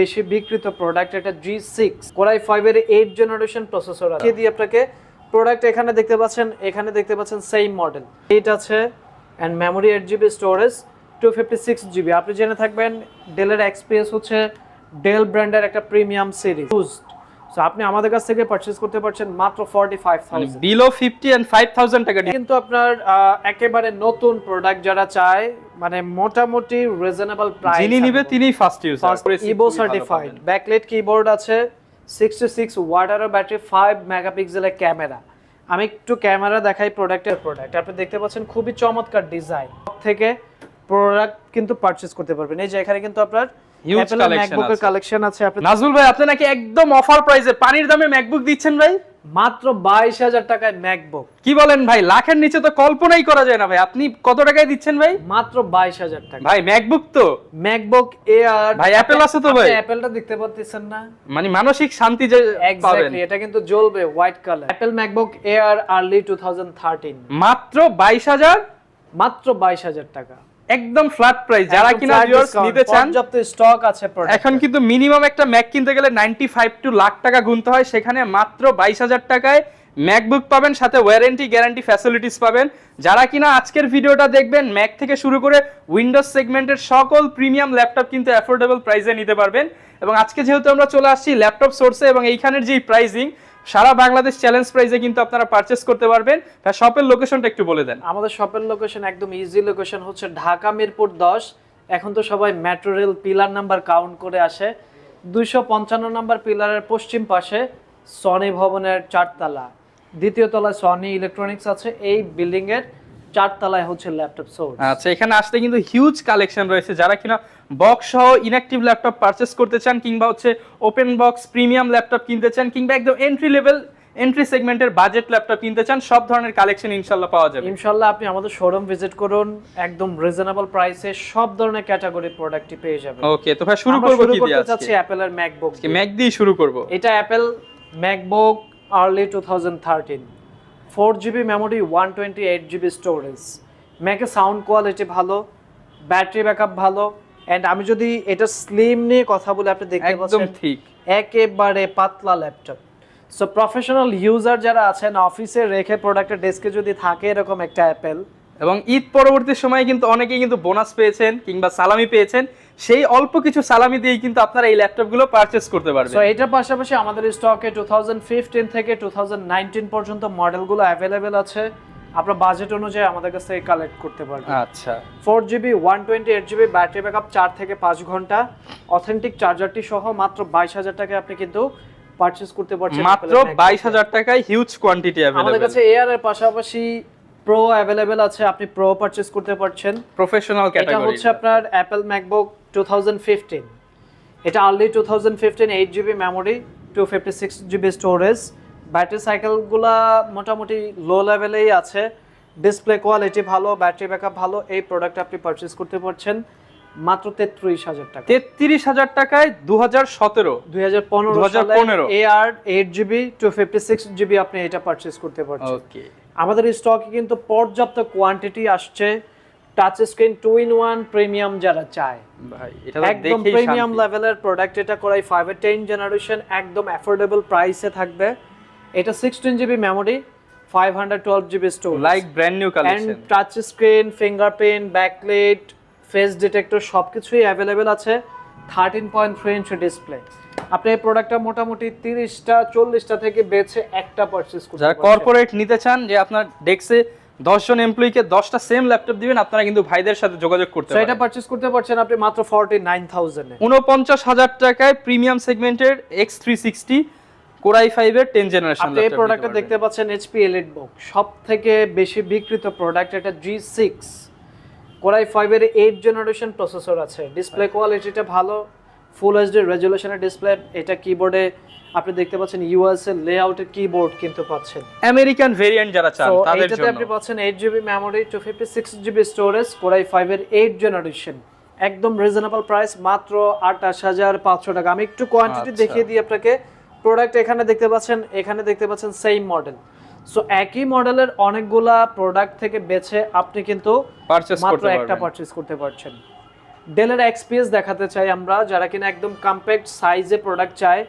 বেশি বিক্রিত প্রোডাক্ট এটা জি সিক্স কোরাই ফাইভের এইট জেনারেশন প্রসেসর আছে। দিয়ে আপনাকে। প্রোডাক্ট এখানে দেখতে পাচ্ছেন, এখানে দেখতে পাচ্ছেন সেম মডেল এইট আছে and memory eight GB storage two fifty six GB আপনি জেনে থাকবেন ডেলের এক্সপিরিয়েন্স হচ্ছে ডেল ব্র্যান্ডের একটা প্রিমিয়াম সিরিজ সো আপনি আমাদের কাছ থেকে পারচেজ করতে পারছেন মাত্র forty five thousand below fifty and five thousand টাকা দিয়ে। কিন্তু আপনার একেবারে নতুন প্রোডাক্ট যারা চায় মানে মোটামুটি রিজনেবল প্রাইস যিনি নিবে তিনিই first user Evo certified backlight keyboard আছে sixty six watt battery five মেগাপিক্সেলের ক্যামেরা আমি একটু ক্যামেরা দেখাই প্রোডাক্টের প্রোডাক্ট আপনি দেখতে পাচ্ছেন খুবই চমৎকার ডিজাইন থেকে প্রোডাক্ট কিন্তু পারচেজ করতে পারবেন। এই যে এখানে কিন্তু আপনার Huge অ্যাপেল collection ম্যাকবুকের কালেকশন আছে। আপনি নাজুল ভাই আপনি নাকি একদম অফার প্রাইসে পানির দামে ম্যাকবুক দিচ্ছেন ভাই? মাত্র বাইশ হাজার টাকায় ম্যাকবুক কি বলেন ভাই লাখের নিচে তো কল্পনাই করা যায় না ভাই। আপনি কত টাকায় দিচ্ছেন ভাই? মাত্র বাইশ হাজার টাকা। ভাই ম্যাকবুক তো। ম্যাকবুক এয়ার ভাই, Apple আছে তো ভাই? অ্যাপেলটা দেখতে পাচ্ছেন না। মানে মানসিক শান্তি যে পাবেন। এটা কিন্তু জ্বলবে white colour Apple MacBook Air early 2013 মাত্র বাইশ হাজার? মাত্র 22000 টাকা। একদম ফ্ল্যাট প্রাইস যারা কিনা discount, নিতে চান পর্যাপ্ত স্টক আছে product এখন কিন্তু মিনিমাম একটা ম্যাক কিনতে গেলে নাইনটি ফাইভ টু লাখ টাকা গুনতে হয়। সেখানে মাত্র বাইশ হাজার টাকায় ম্যাকবুক পাবেন সাথে ওয়ারেন্টি গ্যারান্টি ফ্যাসিলিটিস পাবেন। যারা কিনা আজকের ভিডিওটা দেখবেন ম্যাক থেকে শুরু করে উইন্ডোজ সেগমেন্টের সকল প্রিমিয়াম ল্যাপটপ কিন্তু অ্যাফোর্ডেবল প্রাইসে নিতে পারবেন। এবং আজকে যেহেতু আমরা চলে আসছি ল্যাপটপ সোর্সে এবং এইখানের যেই প্রাইসিং সারা বাংলাদেশ চ্যালেঞ্জ প্রাইজে কিন্তু আপনারা পারচেস করতে পারবেন। শপের লোকেশনটা একটু বলে দেন। আমাদের শপের লোকেশন একদম ইজি লোকেশন হচ্ছে ঢাকা মিরপুর 10 এখন তো সবাই metro rail pillar number count করে আসে। দুইশো পঞ্চান্ন নাম্বার পিলারের পশ্চিম পাশে সনি ভবনের চারতলা। দ্বিতীয় তলায় সনি ইলেকট্রনিক্স আছে। এই বিল্ডিং এর চারতলায় হচ্ছে ল্যাপটপ সোর্স আচ্ছা এখানে আসলে কিন্তু হিউজ কালেকশন রয়েছে। যারা কিনা বক্স সহ ইনঅ্যাক্টিভ ল্যাপটপ পারচেস করতে চান কিংবা হচ্ছে ওপেন বক্স প্রিমিয়াম ল্যাপটপ কিনতে চান কিংবা একদম এন্ট্রি লেভেল এন্ট্রি সেগমেন্টের বাজেট ল্যাপটপ কিনতে চান সব ধরনের কালেকশন ইনশাল্লাহ পাওয়া যাবে। ইনশাল্লাহ আপনি আমাদের শোরুম ভিজিট করুন একদম রিজনেবল প্রাইসে সব ধরনের ক্যাটাগরি প্রোডাক্টই পেয়ে যাবেন। ওকে তো ভাই শুরু করব কি দিয়ে চাচ্ছি আজকে? অ্যাপেলের ম্যাকবুক ম্যাক দিয়ে শুরু করব। এটা Apple MacBook early two thousand thirteen four GB memory one twenty eight GB storage ম্যাকে sound quality ভালো ব্যাটারি ব্যাকআপ ভালো অ্যান্ড আমি যদি এটা স্লিম নিয়ে কথা বলে আপনি দেখতে পাচ্ছেন ঠিক। একেবারে পাতলা ল্যাপটপ সো প্রফেশনাল ইউজার যারা আছেন অফিসে রেখে প্রোডাক্টের ডেস্কে যদি থাকে এরকম একটা অ্যাপেল এবং ঈদ পরবর্তী সময়ে কিন্তু অনেকেই কিন্তু বোনাস পেয়েছেন কিংবা সালামি পেয়েছেন। সেই অল্প কিছু সালামি দিয়েই কিন্তু আপনারা এই ল্যাপটপগুলো পারচেস করতে পারবেন। সো এটার পাশাপাশি আমাদের স্টকে টু থাউজেন্ড ফিফটিন থেকে টু থাউজেন্ড নাইনটিন পর্যন্ত মডেলগুলো অ্যাভেলেবেল আছে। আপনার বাজেট অনুযায়ী আমাদের কাছ থেকে কালেক্ট করতে পারবেন। আচ্ছা। Four GB one twenty eight GB battery backup চার থেকে পাঁচ ঘণ্টা। অথেন্টিক চার্জারটি সহ মাত্র বাইশ হাজার টাকায় আপনি কিন্তু পারচেস করতে পারছেন মাত্র বাইশ। হাজার টাকায় হিউজ কোয়ান্টিটি আমাদের কাছে এয়ার এর পাশাপাশি প্রো অ্যাভেলেবেল আছে আপনি প্রো পারচেস করতে পারছেন। প্রফেশনাল ক্যাটাগরি এটা হচ্ছে আপনার Apple MacBook two thousand fifteen এটা early two thousand fifteen eight GB memory two fifty six GB storage battery সাইকেলগুলা মোটামুটি লো লেভেলেই আছে। ডিসপ্লে কোয়ালিটি ভালো ব্যাটারি ব্যাকআপ ভালো এই প্রোডাক্ট আপনি পারচেস করতে পারছেন মাত্র তেত্রিশ হাজার টাকা। তেত্রিশ হাজার টাকায় দু হাজার সতেরো দুই হাজার পনেরো। 2015 এ আর eight GB two fifty six GB আপনি এটা পারচেস করতে পারছেন। ওকে আমাদের স্টকে কিন্তু পর্যাপ্ত কোয়ান্টিটি আসছে। Touch screen two in one premium যারা চায়। একদম প্রিমিয়াম লেভেলের প্রোডাক্ট এটা করাই। ফাইভ এর টেন জেনারেশন একদম অ্যাফোর্ডেবল প্রাইসে থাকবে। এটা sixteen GB memory five hundred twelve GB store like brand new collection touch screen fingerprint backlight face detector সব কিছুই অ্যাভেলেবেল আছে। Thirteen point three inch display আপনি এই প্রোডাক্টটা মোটামুটি তিরিশটা চল্লিশটা থেকে বেছে একটা পারচেস করতে যারা কর্পোরেট নিতে চান যে আপনার ডেস্কে দশজন এমপ্লয়িকে দশটা সেম ল্যাপটপ দিবেন আপনারা কিন্তু ভাইদের সাথে যোগাযোগ করতে So, এটা পারেন। পারচেস করতে পারছেন আপনি মাত্র ফর্টি নাইন থাউজেন্ডে উনপঞ্চাশ হাজার টাকায় প্রিমিয়াম সেগমেন্টের X three sixty core i ফাইভের টেন জেনারেশন আপনি এই প্রোডাক্টটা দেখতে পাচ্ছেন এলিট বুক সব থেকে বেশি বিক্রিত প্রোডাক্ট এটা জি সিক্স কোরাই ফাইভের এইট জেনারেশন প্রসেসর আছে। ডিসপ্লে কোয়ালিটিটা ভালো। ফুল এইচডি রেজুলেশনের ডিসপ্লে এটা কিবোর্ডে আপনি দেখতে পাচ্ছেন ইউএস এর লেআউটের কিবোর্ড কিন্তু পাচ্ছেন। আমেরিকান ভেরিয়েন্ট যারা চান তাদের জন্য। আপনি পাচ্ছেন eight GB memory two fifty six GB storage core i ফাইভের এইট জেনারেশন একদম রিজনেবল প্রাইস মাত্র আটাশ হাজার পাঁচশো টাকা। আমি একটু কোয়ান্টিটি আচ্ছা। দেখিয়ে দিই আপনাকে। প্রোডাক্ট এখানে দেখতে পাচ্ছেন এখানে দেখতে পাচ্ছেন সেম মডেল সো একই মডেলের অনেকগুলা প্রোডাক্ট থেকে বেছে আপনি কিন্তু পারচেস মাত্র একটা পারবেন। পারচেজ করতে পারছেন। ডেলের এক্সপিএস দেখাতে চাই আমরা, যারা কিনা একদম কম্প্যাক্ট সাইজে প্রোডাক্ট চায়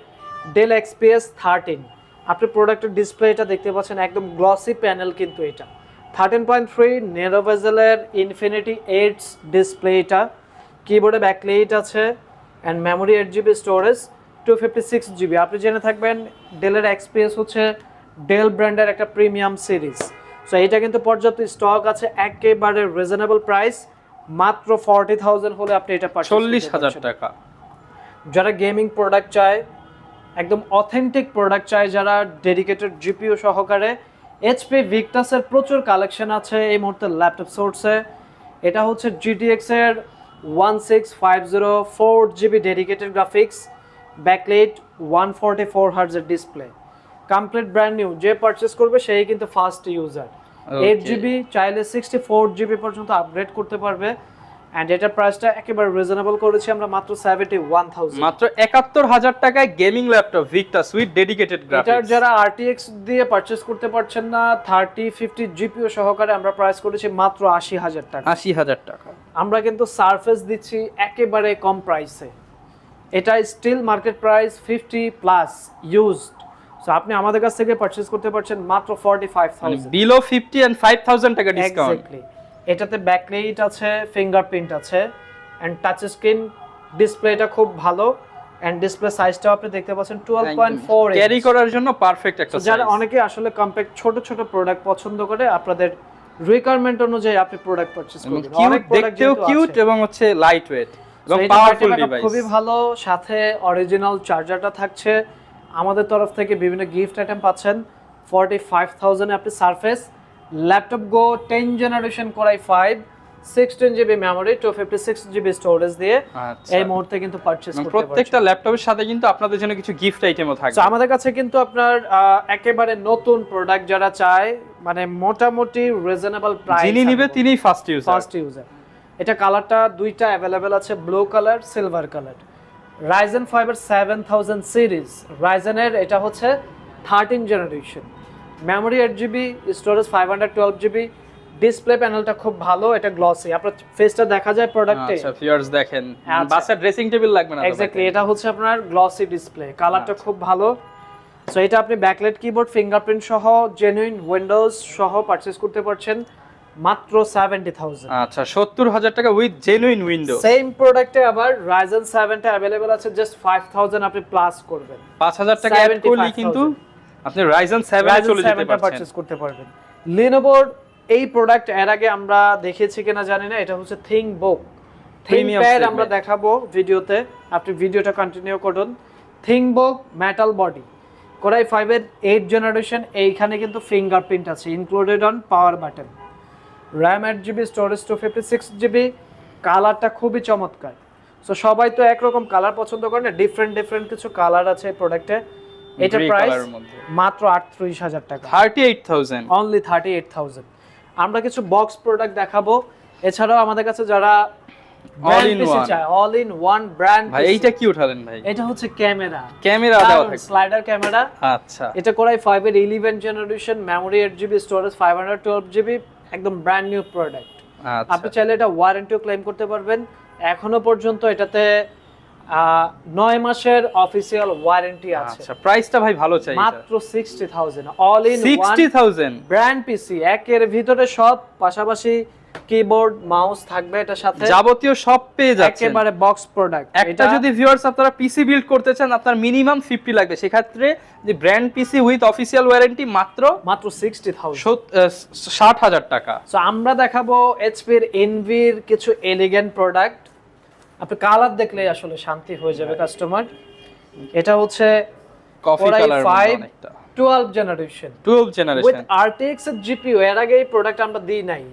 ডেল এক্সপিএস থার্টিন আপনি প্রোডাক্টের ডিসপ্লেটা দেখতে পাচ্ছেন, একদম গ্লসি প্যানেল কিন্তু এটা। থার্টিন পয়েন্ট থ্রি নেরোভেজেলের ইনফিনিটি এইটস ডিসপ্লে এটা কিবোর্ডে ব্যাকলেট আছে and memory eight GB storage two fifty six GB আপনি জেনে থাকবেন ডেলের এক্সপিএস হচ্ছে ডেল ব্র্যান্ডের একটা প্রিমিয়াম সিরিজ সো এটা কিন্তু পর্যাপ্ত স্টক আছে, একেবারে রিজনেবল প্রাইস মাত্র ফর্টি থাউজেন্ড হলে আপনি এটা চল্লিশ হাজার টাকা। যারা গেমিং প্রোডাক্ট চায় একদম অথেন্টিক প্রোডাক্ট চায় যারা ডেডিকেটেড জিপিও সহকারে এইচপি ভিক্টাসের প্রচুর কালেকশন আছে এই মুহূর্তে ল্যাপটপ সোর্সে এটা হচ্ছে জিটিএক্স এর one six five zero four GB dedicated graphics backlit one forty four হার্জের display complete brand new যে পারচেস করবে সেই কিন্তু ফার্স্ট ইউজার এইট জিবি চাইলে সিক্সটি ফোর জিবি পর্যন্ত আপগ্রেড করতে পারবে। অ্যান্ড এটার প্রাইসটা একেবারে রিজনেবল করেছি আমরা মাত্র সেভেন্টি ওয়ান থাউজেন্ড মাত্র একাত্তর হাজার টাকায় gaming laptop Victus sweet dedicated এটার গ্রাফিক্স যারা দিয়ে করতে পারছেন না থার্টি ফিফটি জিপিও সহকারে আমরা প্রাইস করেছি মাত্র আশি হাজার টাকা। আশি হাজার টাকা। আমরা কিন্তু সারফেস দিচ্ছি একেবারে কম প্রাইসে এটা still market price fifty plus used so আপনি আমাদের কাছ থেকে পারচেস করতে পারছেন মাত্র ফর্টি ফাইভ মানে thousand below fifty and five thousand টাকা ডিসকাউন্ট এক্স্যাক্টলি এটাতে ব্যাকলাইট আছে ফিঙ্গারপ্রিন্ট আছে অ্যান্ড টাচ স্ক্রিন ডিসপ্লেটা খুব ভালো অ্যান্ড ডিসপ্লে সাইজটাও আপনি দেখতে পাচ্ছেন টুয়েলভ পয়েন্ট ফোর ক্যারি করার জন্য পারফেক্ট একটা যারা অনেকে আসলে কম্প্যাক্ট ছোট ছোট প্রোডাক্ট পছন্দ করে আপনাদের রিকোয়ারমেন্ট অনুযায়ী আপনি প্রোডাক্ট পারচেজ এবং করবেন। অনেক দেখতেও কিউট এবং হচ্ছে লাইট ওয়েট এবং পাওয়ারফুল ডিভাইস খুবই ভালো সাথে অরিজিনাল চার্জারটা থাকছে আমাদের তরফ থেকে বিভিন্ন গিফট আইটেম পাচ্ছেন। ফর্টি ফাইভ থাউজেন্ডে আপনি Surface Laptop Go ten generation core i five sixteen GB memory two fifty six GB storage দিয়ে আচ্ছা। এই মুহূর্তে কিন্তু পারচেজ করতে প্রত্যেকটা ল্যাপটপের সাথে কিন্তু আপনাদের জন্য কিছু গিফট আইটেমও থাকবে। আমাদের কাছে কিন্তু আপনার একেবারে নতুন প্রোডাক্ট যারা চায় মানে মোটামুটি রিজনেবল প্রাইস যিনি নিবে তিনিই ফার্স্ট ইউজার ফার্স্ট ইউজার এটা কালারটা দুইটা অ্যাভেলেবেল আছে blue colour silver colour Ryzen ফাইভের সেভেন থাউজেন্ড সিরিজ রাইজেনের এটা হচ্ছে thirteen generation memory eight GB storage five hundred twelve GB display প্যানেলটা খুব ভালো এটা গ্লসি আপনার ফেসটা দেখা যায় প্রোডাক্টে আচ্ছা ভিউয়ার্স দেখেন। বাসার ড্রেসিং টেবিল লাগবে না এক্স্যাক্টলি এটা হচ্ছে আপনার গ্লসি ডিসপ্লে কালারটা। খুব ভালো। সো এটা আপনি ব্যাকলাইট কিবোর্ড ফিঙ্গারপ্রিন্ট সহ জেনুইন উইন্ডোজ সহ পারচেজ করতে পারছেন। মাত্র সেভেন্টি থাউজেন্ড আচ্ছা সত্তর হাজার টাকা উইথ জেনুইন উইন্ডো সেম প্রোডাক্টে আবার রাইজেন সেভেনটা অ্যাভেলেবেল আছে জাস্ট ফাইভ থাউজেন্ড আপনি প্লাস করবেন। পাঁচ হাজার টাকা অ্যাড করলে কিন্তু আপনি সেভেন রাইজেন চলে যেতে পারছেন। পারচেজ করতে পারবেন। লিনোভোর এই প্রোডাক্টের আগে আমরা দেখিয়েছি কিনা জানি না এটা হচ্ছে থিং Premium আমরা দেখাবো ভিডিওতে আপনি ভিডিওটা কন্টিনিউ করুন। Book metal body core i ফাইভের এইট জেনারেশন এইখানে কিন্তু ফিঙ্গারপ্রিন্ট আছে included on power button RAM eight GB storage two fifty six GB কালারটা খুবই চমৎকার। সো সবাই তো একরকম কালার পছন্দ করে না ডিফারেন্ট ডিফারেন্ট কিছু কালার আছে প্রোডাক্টে এটা প্রাইস। মাত্র আটত্রিশ হাজার টাকা। Thirty eight thousand only thirty eight thousand আমরা কিছু বক্স প্রোডাক্ট দেখাবো। এছাড়াও আমাদের কাছে যারা in one. চায় অল ইন ওয়ান ব্র্যান্ড ভাই এইটা কি উঠালেন ভাই? এটা হচ্ছে ক্যামেরা। ক্যামেরা থাকে স্লাইডার ক্যামেরা। আচ্ছা। এটা করাই ফাইভ এর eleven generation memory eight GB storage five hundred twelve GB একদম ব্র্যান্ড নিউ প্রোডাক্ট আপনি চাইলে এটা ওয়ারেন্টিও ক্লেম করতে পারবেন। এখনও পর্যন্ত এটাতে নয় মাসের অফিসিয়াল ওয়ারেন্টি আছে। আচ্ছা প্রাইসটা ভাই ভালো চাই মাত্র sixty thousand all in sixty thousand brand PC একের ভিতরে সব পাশাপাশি কিবোর্ড মাউস থাকবে এটার সাথে। যাবতীয় সব পেয়ে যাচ্ছে একেবারে বক্স প্রোডাক্ট একটা যদি ভিউয়ার্স আপনারা পিসি বিল্ড করতে চান আপনার মিনিমাম ফিফটি লাগবে। সেক্ষেত্রে যে brand PC with official warranty মাত্র মাত্র সিক্সটি থাউজেন্ড সত- আহ, ষাট হাজার টাকা। সো আমরা দেখাবো এইচপির এনভির কিছু এলিগেন্ট প্রোডাক্ট আপনি কালার দেখলেই আসলে শান্তি হয়ে যাবে কাস্টমার এটা হচ্ছে কফি Core i5 কালার অনেকটা twelve generation twelve with generation RTX এর জিপিইউ এর আগে এই প্রোডাক্ট আমরা দিই নাই।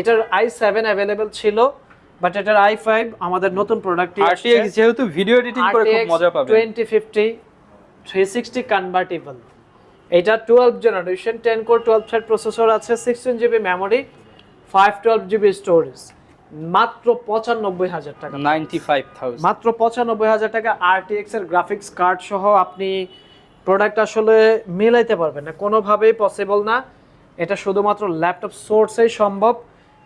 এটার আই সেভেন অ্যাভেলেবেল ছিল বাট এটার আই ফাইভ আমাদের নতুন আরটিএক্স যেহেতু ভিডিও এডিটিং করে খুব মজা ফিফটি থ্রি সিক্সটি কনভার্টেবল এটা twelve generation ten core twelve thread processor আছে sixteen GB memory five twelve GB storage মাত্র পঁচানব্বই হাজার টাকা। নাইনটি ফাইভ থাউজেন্ড মাত্র পঁচানব্বই হাজার টাকা আরটিএক্স এর গ্রাফিক্স কার্ড সহ আপনি প্রোডাক্ট আসলে মিলাইতে পারবেন না। কোনোভাবেই পসিবল না। এটা শুধুমাত্র ল্যাপটপ সোর্সেই সম্ভব।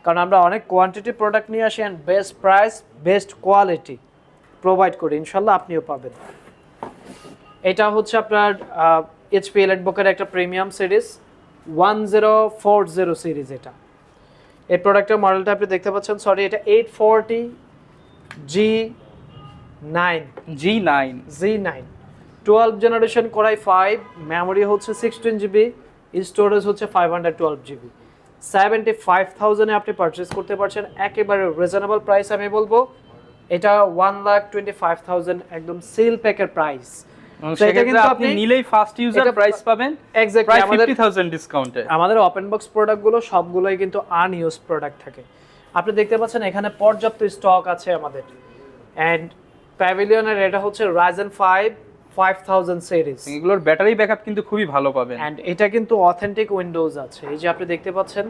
কারণ আমরা অনেক কোয়ান্টিটি প্রোডাক্ট নিয়ে আসি and best price best quality provide করি। ইনশাল্লাহ আপনিও পাবেন। এটা হচ্ছে আপনার এইচপি এলেটবুকের একটা premium series one zero four zero series এটা। এই প্রোডাক্টের মডেলটা আপনি দেখতে পাচ্ছেন সরি এটা eight forty G nine G nine G nine twelve generation core i five memory হচ্ছে সিক্সটিন জিবি স্টোরেজ হচ্ছে five hundred twelve GB seventy five থাউজেন্ডে আপনি পারচেস করতে পারছেন। একেবারে রিজনেবল প্রাইস আমি বলব। এটা one lakh twenty five thousand একদম সেল প্যাকের প্রাইস কিন্তু আপনি আপনি- নিলেই ফার্স্ট ইউজার প্রাইস পাবেন। এক্স্যাক্টলি আমাদের ডিসকাউন্টে ওপেন বক্স প্রোডাক্টগুলো সবগুলোই কিন্তু আনইউজ প্রোডাক্ট থাকে। আপনি দেখতে পাচ্ছেন এখানে পর্যাপ্ত স্টক আছে আমাদের। অ্যান্ড প্যাভিলিয়নের এটা হচ্ছে Ryzen five five thousand series এগুলোর ব্যাটারি ব্যাকআপ কিন্তু খুবই ভালো পাবেন। অ্যান্ড এটা কিন্তু অথেন্টিক উইন্ডোজ আছে। এই যে আপনি দেখতে পাচ্ছেন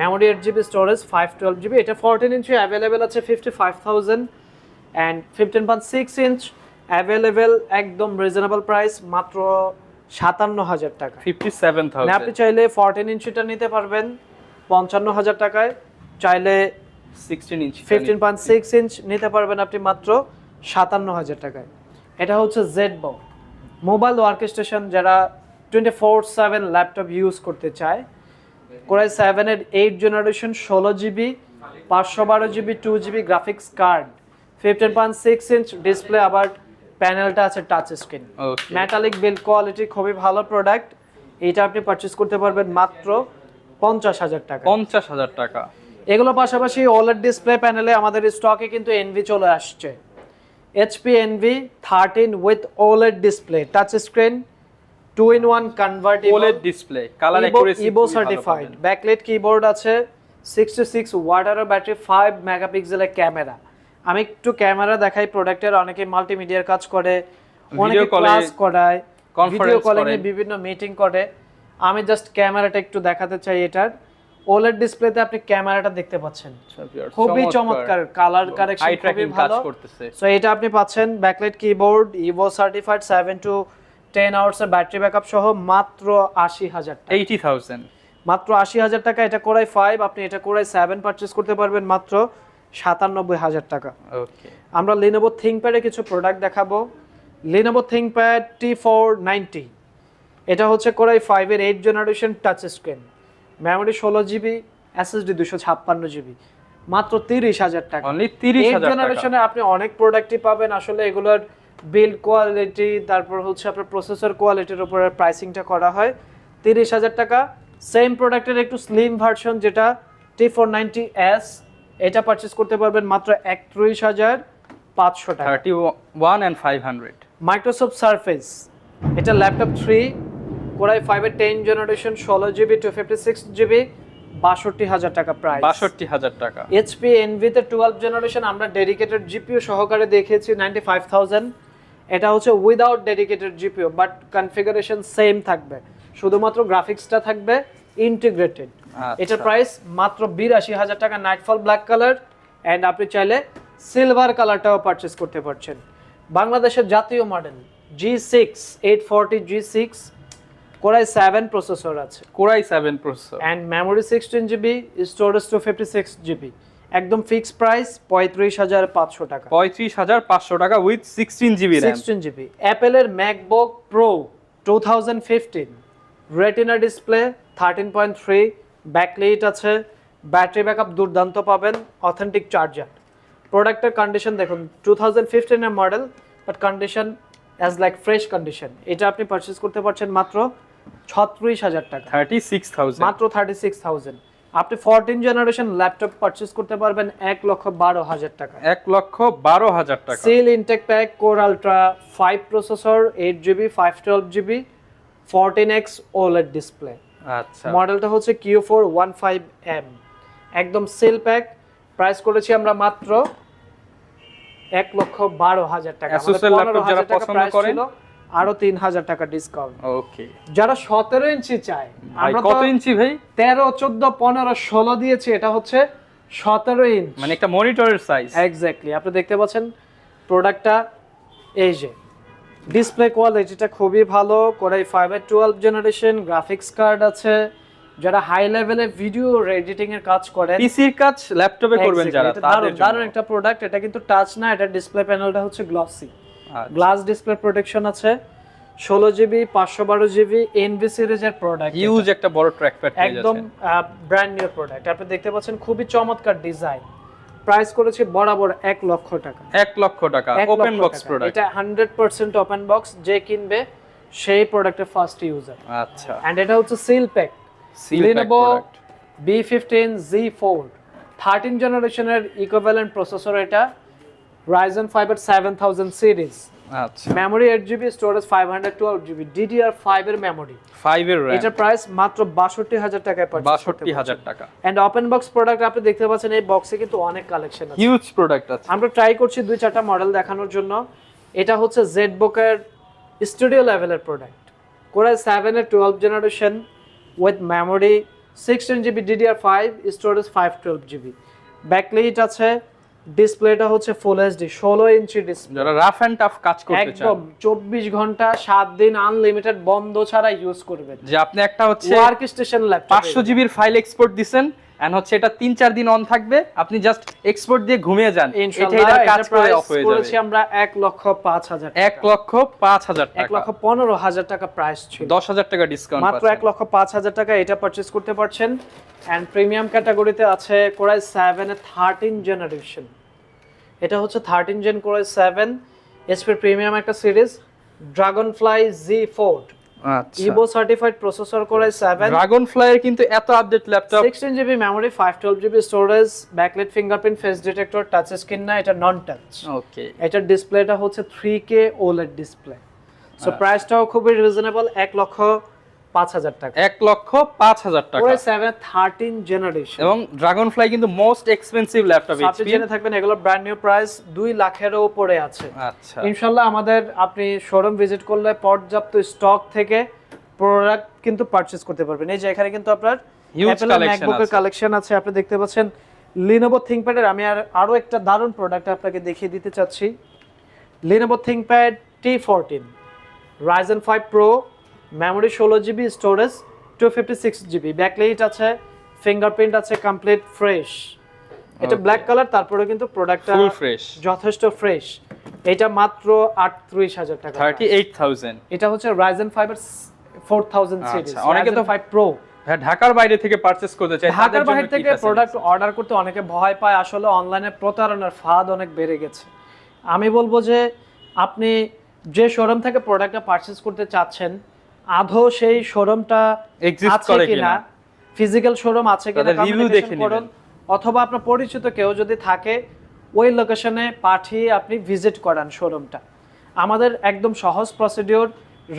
memory eight GB storage five twelve GB এটা ফোরটিন ইঞ্চি অ্যাভেলেবেল আছে fifty five thousand and fifteen point six inch available একদম রিজনেবল প্রাইস মাত্র সাতান্ন হাজার টাকা। ফিফটি সেভেন মানে আপনি চাইলে ফোরটিন ইঞ্চিটা নিতে পারবেন পঞ্চান্ন হাজার টাকায়। চাইলে sixteen inch fifteen point six inch নিতে পারবেন আপনি মাত্র সাতান্ন হাজার টাকায়। এটা হচ্ছে Z book mobile work station যারা twenty four seven laptop use করতে চায় কোরাই সেভেনের এইট জেনারেশন ষোলো জিবি পাঁচশো বারো GB two GB graphics card fifteen point six inch display আবার প্যানেলটা আছে touch screen okay metallic build quality খুবই ভালো প্রোডাক্ট এটা আপনি পারচেস করতে পারবেন মাত্র পঞ্চাশ হাজার টাকা। পঞ্চাশ হাজার টাকা। এগুলো পাশাপাশি ওলেড ডিসপ্লে প্যানেলে আমাদের স্টকে কিন্তু এনভি চলে আসছে। Envy thirteen with OLED display touch screen two in one convertible OLED display colour accuracy Evo certified backlight keyboard আছে sixty six watt hour battery five মেগাপিক্সেলের ক্যামেরা আমি একটু ক্যামেরা দেখাই প্রোডাক্টের অনেকে মাল্টিমিডিয়ার কাজ করে অনেকে ক্লাস করায় ভিডিও কলিং বিভিন্ন মিটিং করে। আমি জাস্ট ক্যামেরাটা একটু দেখাতে চাই এটার। ওলেড ডিসপ্লেতে আপনি ক্যামেরাটা দেখতে পাচ্ছেন। খুবই চমৎকার কালার কারেকশন খুবই ভালো। করতেছে। সো এটা আপনি পাচ্ছেন backlight keyboard Evo certified seven to ten আওয়ার্সের battery backup সহ মাত্র আশি হাজার টাকা। এইটি থাউজেন্ড মাত্র আশি হাজার টাকা এটা কোরাই ফাইভ আপনি এটা কোরাই সেভেন পারচেস করতে পারবেন মাত্র সাতানব্বই হাজার টাকা। ওকে আমরা লিনোভো থিংপ্যাডে কিছু প্রোডাক্ট দেখাবো। টি ফোর নাইনটি এটা হচ্ছে কোরাই ফাইভের eight generation touch screen memory ষোলো জিবি এসএসডি দুশো ছাপ্পান্ন জিবি মাত্র তিরিশ হাজার টাকা। তিরিশ জেনারেশনে আপনি অনেক প্রোডাক্টই পাবেন আসলে এগুলোর বিল্ড কোয়ালিটি তারপর হচ্ছে আপনার প্রসেসর কোয়ালিটির উপরে প্রাইসিংটা করা হয়। তিরিশ হাজার টাকা সেম প্রোডাক্টের একটু স্লিম ভার্সন যেটা টি ফোর নাইনটি এস এটা পারচেস করতে পারবেন মাত্র একত্রিশ হাজার পাঁচশো টাকা। Thirty one and five hundred Microsoft Surface এটা ল্যাপটপ থ্রি কোরাই ফাইভের টেন জেনারেশন ষোলো GB two fifty six GB বাষট্টি হাজার টাকা প্রাইস বাষট্টি হাজার টাকা। এইচপি এনভিতে টুয়েলভ জেনারেশন আমরা ডেডিকেটেড জিপিও সহকারে দেখেছি নাইনটি ফাইভ থাউজেন্ড এটা হচ্ছে without dedicated GPU but configuration same থাকবে। শুধুমাত্র গ্রাফিক্সটা থাকবে ইন্টিগ্রেটেড এটার প্রাইস মাত্র বিরাশি হাজার টাকা নাইটফল ব্ল্যাক কালার অ্যান্ড আপনি চাইলে সিলভার কালারটাও পারচেস করতে পারছেন। বাংলাদেশের জাতীয় model G six eight forty G six core i seven processor আছে। Core i seven processor and memory sixteen GB storage two fifty six GB একদম ফিক্সড প্রাইস পঁয়ত্রিশ হাজার পাঁচশো টাকা। পঁয়ত্রিশ হাজার পাঁচশো টাকা with sixteen GB RAM sixteen GB অ্যাপেলের MacBook Pro two thousand fifteen Retina display thirteen point three backlit আছে। ব্যাটারি ব্যাকআপ দুর্দান্ত পাবেন। অথেন্টিক চার্জার প্রোডাক্টের কন্ডিশন দেখুন two thousand ফিফটিনের model but condition as like fresh condition এটা আপনি purchase করতে পারছেন মাত্র ছত্রিশ হাজার টাকা। থার্টি সিক্স থাউজেন্ড মাত্র থার্টি সিক্স থাউজেন্ড আপনি ফোরটিন জেনারেশন ল্যাপটপ পারচেস করতে পারবেন এক লক্ষ বারো হাজার টাকা। এক লক্ষ বারো হাজার টাকা। Seal intact pack core ultra five processor eight GB five twelve GB fourteen X OLED display আচ্ছা। মডেলটা হচ্ছে Q four one five M একদম সেল প্যাক প্রাইস করেছি আমরা মাত্র এক লক্ষ বারো হাজার টাকা। Asus আমাদের এর laptop 15,000 যারা পছন্দ করেন, ছিল, আরও তিন হাজার টাকা ডিসকাউন্ট ওকে যারা সতেরো ইঞ্চি চায় আমরা কত ইঞ্চি ভাই? তেরো চোদ্দ পনেরো ষোলো দিয়েছি এটা হচ্ছে সতেরো ইঞ্চ। মানে একটা মনিটরের সাইজ এক্স্যাক্টলি আপনি দেখতে পাচ্ছেন প্রোডাক্টটা এই যে। ডিসপ্লে কোয়ালিটিটা খুবই ভালো কোরাই ফাইভের টুয়েলভ জেনারেশন গ্রাফিক্স কার্ড আছে। যারা হাই লেভেলে ভিডিও এডিটিং এর কাজ করেন পিসির কাজ ল্যাপটপে করবেন যারা দারুণ একটা প্রোডাক্ট এটা কিন্তু টাচ না এটা ডিসপ্লে প্যানেলটা হচ্ছে গ্লসি গ্লাস ডিসপ্লে প্রোটেকশন আছে ষোলো জিবি পাঁচশো বারো জিবি এনভি সিরিজের প্রোডাক্ট হিউজ একটা বড় ট্র্যাক প্যাড একদম ব্র্যান্ড নিউ প্রোডাক্ট আপনি দেখতে পাচ্ছেন খুবই চমৎকার ডিজাইন প্রাইস করেছে বরাবর এক লক্ষ টাকা। এক লক্ষ টাকা ওপেন বক্স প্রোডাক্ট এটা হান্ড্রেড পার্সেন্ট ওপেন বক্স যে কিনবে সেই প্রোডাক্টের ফার্স্ট ইউজার আচ্ছা। অ্যান্ড এটা হচ্ছে seal pack seal pack product B fifteen G four thirteen জেনারেশনের ইকুইভ্যালেন্ট প্রসেসর এটা। রাইজন ফাইভের সেভেন থাউজেন্ড সিরিজ আচ্ছা। Memory eight GB storage five hundred twelve GB DDR five এর মেমোরি 5 এর RAM এটার প্রাইস মাত্র বাষট্টি হাজার টাকায় বাষট্টি হাজার টাকা। এন্ড ওপেন বক্স প্রোডাক্ট আপনি দেখতে পাচ্ছেন এই বক্সে কিন্তু অনেক কালেকশন আছে। হিউজ প্রোডাক্ট আছে। আমরা ট্রাই করছি দুই চারটা মডেল দেখানোর জন্য। এটা হচ্ছে জেড বুকের স্টুডিও লেভেলের প্রোডাক্ট কোরাই সেভেন এর twelve generation with memory sixteen GB DDR five storage five twelve GB backlight আছে। ডিসপ্লেটা হচ্ছে ফুল এইচডি ষোলো ইঞ্চি ডিসপ্লে যারা রাফ এন্ড টাফ কাজ করতে চান। একদম চব্বিশ ঘণ্টা 7 দিন আনলিমিটেড বন্ধ ছাড়া ইউজ করবেন। যে আপনি একটা হচ্ছে ওয়ার্ক স্টেশন ল্যাপটপ পাঁচশো জিবির ফাইল এক্সপোর্ট দিছেন এন্ড হচ্ছে এটা তিন চার দিন অন থাকবে। আপনি জাস্ট এক্সপোর্ট দিয়ে ঘুমিয়ে যান। এটা কাজ করে অফ হয়ে যাবে। আমরা এক লক্ষ পাঁচ হাজার এক লক্ষ পাঁচ হাজার এক লক্ষ পনেরো হাজার টাকা প্রাইস ছিল। দশ হাজার টাকা ডিসকাউন্ট মাত্র এক লক্ষ পাঁচ হাজার টাকা এটা পারচেস করতে পারছেন। অ্যান্ড প্রিমিয়াম ক্যাটাগরিতে আছে কোরাই সেভেন এর থার্টিন জেনারেশন এটা হচ্ছে thirteen gen core i seven SP premium একটা series Dragonfly G four আচ্ছা ইভো সার্টিফাইড প্রসেসর করে 7 ড্রাগন ফ্লাইয়ের কিন্তু এত update laptop sixteen GB memory five twelve GB storage backlight fingerprint face detector touch screen না এটা non touch okay এটার ডিসপ্লেটা হচ্ছে three K OLED display so. প্রাইসটাও খুবই রিজনেবল এক লক্ষ পাঁচ হাজার টাকা। এক লক্ষ পাঁচ হাজার টাকা। সেভেন থার্টিন জেনারেশন এবং ড্রাগন ফ্লাই কিন্তু মোস্ট এক্সপেন্সিভ ল্যাপটপ আপনি জেনে থাকবেন এগুলো ব্র্যান্ড নিউ প্রাইস দুই লাখেরও উপরে আছে। আচ্ছা। ইনশাল্লাহ আমাদের আপনি শোরুম ভিজিট করলে পর্যাপ্ত স্টক থেকে প্রোডাক্ট কিন্তু পারচেজ করতে পারবেন। এই যে এখানে কিন্তু আপনার ম্যাকবুকের কালেকশন আছে। আপনি দেখতে পাচ্ছেন লিনোভো থিংকপ্যাডের আমি আর আরও একটা দারুণ প্রোডাক্ট আপনাকে দেখিয়ে দিতে চাচ্ছি। Lenovo ThinkPad T fourteen Ryzen five pro memory ষোলো GB storage two fifty six GB backlight আছে ফিঙ্গারপ্রিন্ট আছে কমপ্লিট ফ্রেশ এটা ব্ল্যাক কালার তারপরে কিন্তু প্রোডাক্টটা ফ্রেশ যথেষ্ট ফ্রেশ এটা মাত্র আটত্রিশ হাজার টাকা থার্টি এইট থাউজেন্ড এটা হচ্ছে রাইজেন ফাইভের ফোর থাউজেন্ড সিরিজ অনেকে তো- ফাইভ প্রো হ্যাঁ, ঢাকার বাইরে থেকে পারচেস করতে চাই ঢাকার বাইরে থেকে প্রোডাক্ট অর্ডার করতে অনেকে ভয় পায় আসলে অনলাইনে প্রতারণার ফাঁদ অনেক বেড়ে গেছে। আমি বলব যে আপনি যে শোরুম থেকে প্রোডাক্টটা পারচেজ করতে চাচ্ছেন আদৌ সেই শোরুমটা আছে করে কিনা? ফিজিক্যাল শোরুম আছে কিনা review দেখে করুন। অথবা আপনার পরিচিত কেউ যদি থাকে ওই লোকেশনে পাঠিয়ে আপনি ভিজিট করান শোরুমটা আমাদের একদম সহজ প্রসিডিওর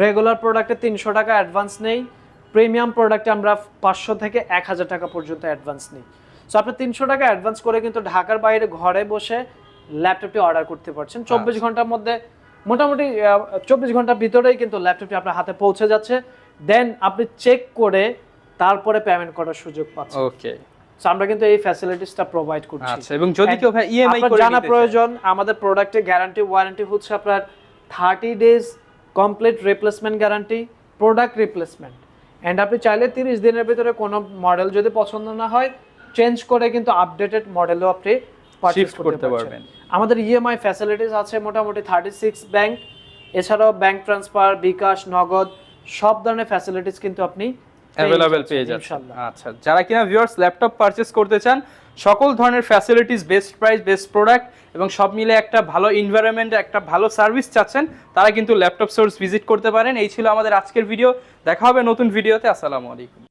রেগুলার প্রোডাক্টে তিনশো টাকা অ্যাডভান্স নেই প্রিমিয়াম প্রোডাক্টে আমরা পাঁচশো থেকে এক হাজার টাকা পর্যন্ত অ্যাডভান্স নিই সো আপনি তিনশো টাকা অ্যাডভান্স করে কিন্তু ঢাকার বাইরে ঘরে বসে ল্যাপটপটি অর্ডার করতে পারছেন চব্বিশ আচ্ছা। ঘণ্টার মধ্যে মোটামুটি চব্বিশ ঘণ্টার ভিতরেই কিন্তু ল্যাপটপটি আপনার হাতে পৌঁছে যাচ্ছে। দেন আপনি চেক করে তারপরে পেমেন্ট করার সুযোগ পাচ্ছেন। ওকে আমরা কিন্তু এই ফ্যাসিলিটিসটা প্রোভাইড করছি। আচ্ছা এবং যদি কেউ ভাই ইএমআই করে জানা প্রয়োজন আমাদের প্রোডাক্টের গ্যারান্টি ওয়ারেন্টি হচ্ছে আপনার thirty days complete replacement guarantee product replacement and আপনি চাইলে তিরিশ দিনের ভিতরে কোনো মডেল যদি পছন্দ না হয় চেঞ্জ করে কিন্তু আপডেটেড মডেলও আপনি Shift করতে পারবেন। আমাদের ইএমআই ফ্যাসিলিটিস আছে মোটামুটি থার্টি সিক্স ব্যাংক এছাড়াও ব্যাংক ট্রান্সফার বিকাশ নগদ সব ধরনের ফ্যাসিলিটিস কিন্তু আপনি অ্যাভেলেবেল পেয়ে যাচ্ছে আচ্ছা যারা কিনা ভিউয়ার্স ল্যাপটপ পারচেস করতে চান সকল ধরনের facilities best price best product এবং সব মিলে একটা ভালো এনভায়রনমেন্ট একটা ভালো সার্ভিস চাচ্ছেন তারা কিন্তু ল্যাপটপ সোর্স ভিজিট করতে পারেন। এই ছিল আমাদের আজকের ভিডিও দেখা হবে নতুন ভিডিওতে আসসালামু আলাইকুম।